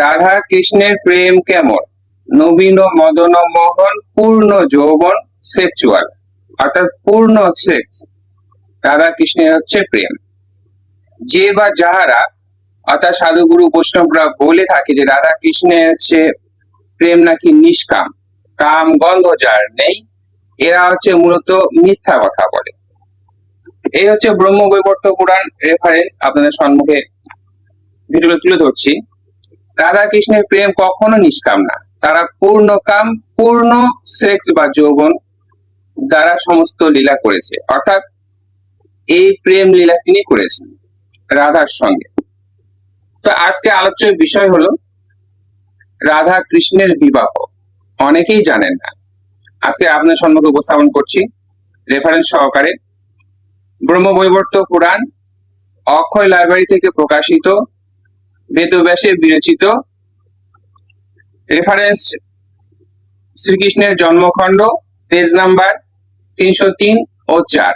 রাধা কৃষ্ণের প্রেম কেমন? নবীন মদন মোহন, পূর্ণ যৌবন সেক্সুয়াল অর্থাৎ পূর্ণ সেক্স রাধা কৃষ্ণের হচ্ছে প্রেম। যে বা যাহারা, অর্থাৎ সাধুগুরু বৈষ্ণবরা বলে থাকে যে রাধা কৃষ্ণের হচ্ছে প্রেম নাকি নিষ্কাম, কাম, গন্ধ যার নেই, এরা হচ্ছে মূলত মিথ্যা কথা বলে। এই হচ্ছে ব্রহ্ম বৈবর্ত পুরাণ রেফারেন্স আপনাদের সম্মুখে ভিডিও তুলে ধরছি। রাধা কৃষ্ণের প্রেম কখনো নিষ্কাম না। তারা পূর্ণ কাম, পূর্ণ সেক্স বা যৌবন দ্বারা সমস্ত লীলা করেছে। অর্থাৎ এই প্রেম লীলা তিনি করেছেন রাধার সঙ্গে। তো আজকে আলোচ্য বিষয় হলো রাধা কৃষ্ণের বিবাহ। অনেকেই জানেন না। আজকে আপনার সম্মুখে উপস্থাপন করছি রেফারেন্স সহকারে ব্রহ্মবৈবর্ত পুরাণ অক্ষয় লাইব্রেরি থেকে প্রকাশিত বেদব্যাসে বিরচিত। রেফারেন্স শ্রীকৃষ্ণের জন্মখণ্ড পেজ নাম্বার তিনশো তিন ও চার।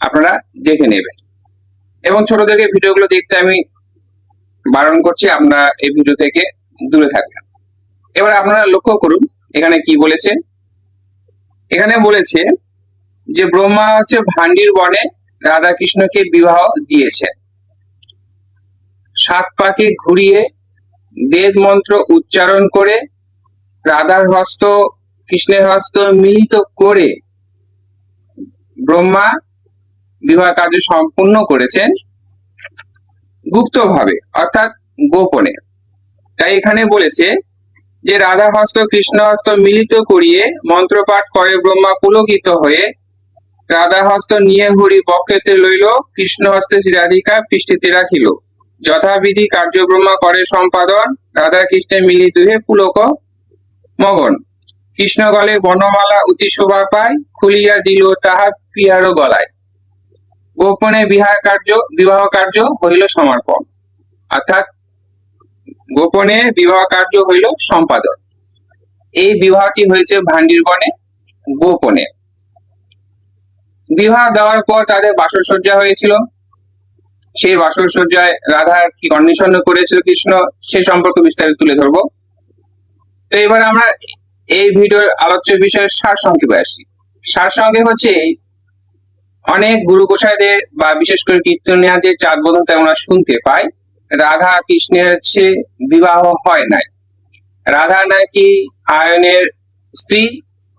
আপনারা দেখে নেবেন। এবং ছোটদেরকে ভিডিওগুলো দেখতে আমি বারণ করছি, আপনারা এই ভিডিও থেকে দূরে থাকবেন। এবার আপনারা লক্ষ্য করুন, এখানে কি বলেছে? এখানে বলেছে যে, ব্রহ্মা হচ্ছে ভান্ডির বনে রাধা কৃষ্ণকে বিবাহ দিয়েছে সাত পাকে ঘুরিয়ে বেদ মন্ত্র উচ্চারণ করে রাধার হস্ত কৃষ্ণের হস্ত মিলিত করে ব্রহ্মা বিবাহ কার্য সম্পূর্ণ করেছেন গুপ্তভাবে, অর্থাৎ গোপনে। তাই এখানে বলেছে যে রাধা হস্ত কৃষ্ণ হস্ত মিলিত করিয়ে মন্ত্রপাঠ করে ব্রহ্মা পুলকিত হয়ে রাধা হস্ত নিয়ে ঘুরি বক্ষেতে লইল কৃষ্ণ হস্তে শ্রীরাধিকা পৃষ্ঠিতে রাখিল। যথাবিধি কার্য ব্রহ্মা করে সম্পাদন। রাধা কৃষ্ণে মিলি দুহে পুলক মগন। কৃষ্ণ গলে বনমালা অতি শোভা পায়, খুলিয়া দিল তাহা পিয়ারো গলায়। গোপনে বিহার কার্য, বিবাহ কার্য হইল সমর্পণ। অর্থাৎ গোপনে বিবাহ কার্য হইল সম্পাদন। এই বিবাহটি হয়েছে ভান্ডিরবনে গোপনে। বিবাহ দেওয়ার পর তাদের বাসরসজ্জা হয়েছিল। সেই বাসরসজ্জায় রাধার কি কন্ডিশন করেছিল কৃষ্ণ, সে সম্পর্কে বিস্তারিত তুলে ধরবো। তো এবার আমরা এই ভিডিওর আলোচ্য বিষয়ের সার সংক্ষেপে আসছি। সার সংক্ষেপ হচ্ছে অনেক গুরু গোসাইদের বা বিশেষ করে কীর্তনিয়াদের চাঁদ বোধন আমরা শুনতে পাই। রাধা কৃষ্ণের হচ্ছে বিবাহ হয় নাই। রাধা নাকি আয়নের স্ত্রী,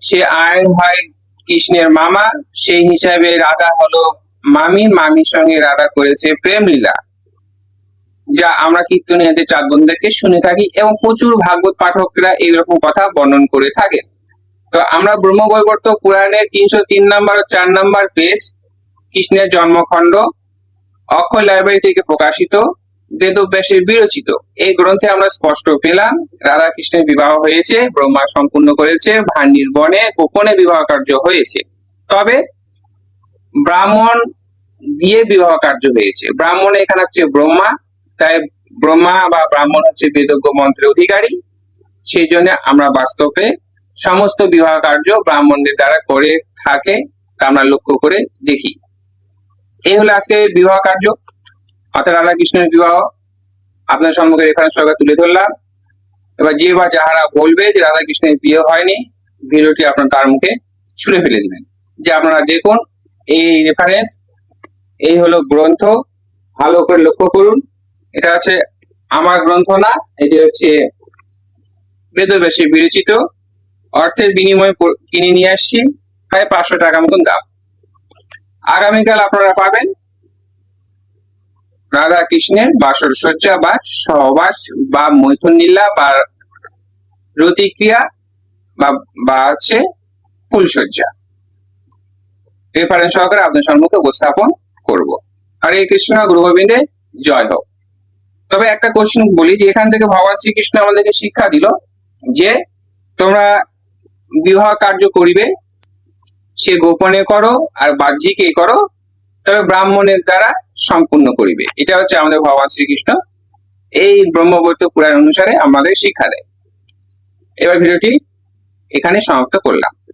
সে আয়ন হয় কৃষ্ণের মামা, সেই হিসাবে রাধা হলো মামি মামির সঙ্গে রাধা করেছে প্রেম লীলা যা আমরা কীর্তনিয়াদের চাঁদ বন্ধুদেরকে শুনে থাকি এবং প্রচুর ভাগবত পাঠকরা এইরকম কথা বর্ণন করে থাকে তো আমরা ব্রহ্মবৈবর্ত পুরাণের তিনশো তিন নম্বর ও চার নম্বর পেজ, কৃষ্ণের জন্মখণ্ড, অক্ষয় লাইব্রেরি থেকে প্রকাশিত, বেদব্যাসে বিরচিত। এই গ্রন্থে আমরা স্পষ্ট পেলাম, রাধা কৃষ্ণের বিবাহ হয়েছে, ব্রহ্মা সম্পূর্ণ করেছে, ভান্ডির বনে গোপনে বিবাহ কার্য হয়েছে। তবে ব্রাহ্মণ দিয়ে বিবাহ কার্য হয়েছে। ব্রাহ্মণ এখানে হচ্ছে ব্রহ্মা, তাই ব্রহ্মা বা ব্রাহ্মণ হচ্ছে বেদজ্ঞ মন্ত্রের অধিকারী। সেই জন্য আমরা বাস্তবে সমস্ত বিবাহ কার্য ব্রাহ্মণদের দ্বারা করে থাকে আমরা লক্ষ্য করে দেখি। এই হলো আজকে বিবাহ কার্য। অর্থাৎ রাধা কৃষ্ণের বিবাহ। আপনার সম্মুখে এখানে সরকার তুলে ধরলাম। এবার যে বা যাহারা বলবে যে রাধা কৃষ্ণের বিয়ে হয়নি, ভিডিওটি আপনার তার মুখে ছুঁড়ে ফেলে দিবেন। যে আপনারা দেখুন এই রেফারেন্স এই হলো গ্রন্থ। ভালো করে লক্ষ্য করুন। এটা হচ্ছে আমার গ্রন্থ না, এটি হচ্ছে বেদবেশে বিরচিত। অর্থের বিনিময়ে কিনে নিয়ে আসছি, প্রায় পাঁচশো টাকা মতন দাম। আগামীকাল আপনারা পাবেন রাধা কৃষ্ণের বাসর সজ্জা বা সহবাস বা মৈথুন নীলা বা রতিক্রিয়া বা হচ্ছে ফুলসজ্জা। রেফারেন্স সহকারে আপনার সম্মুখে উপস্থাপন করব। হরে কৃষ্ণ গুরু জয় হোক। তবে একটা কোশ্চেন বলি যে, এখান থেকে ভগবান শ্রীকৃষ্ণ আমাদেরকে শিক্ষা দিল যে, তোমরা বিবাহ কার্য করিবে, সে গোপনে করো আর বাহ্যিকে করো, তবে ব্রাহ্মণের দ্বারা সম্পূর্ণ করিবে। এটা হচ্ছে আমাদের ভগবান শ্রীকৃষ্ণ। এই ব্রহ্মবৈত পুরাণ অনুসারে আমাদের শিক্ষা দেয়। এবার ভিডিওটি এখানে সমাপ্ত করলাম।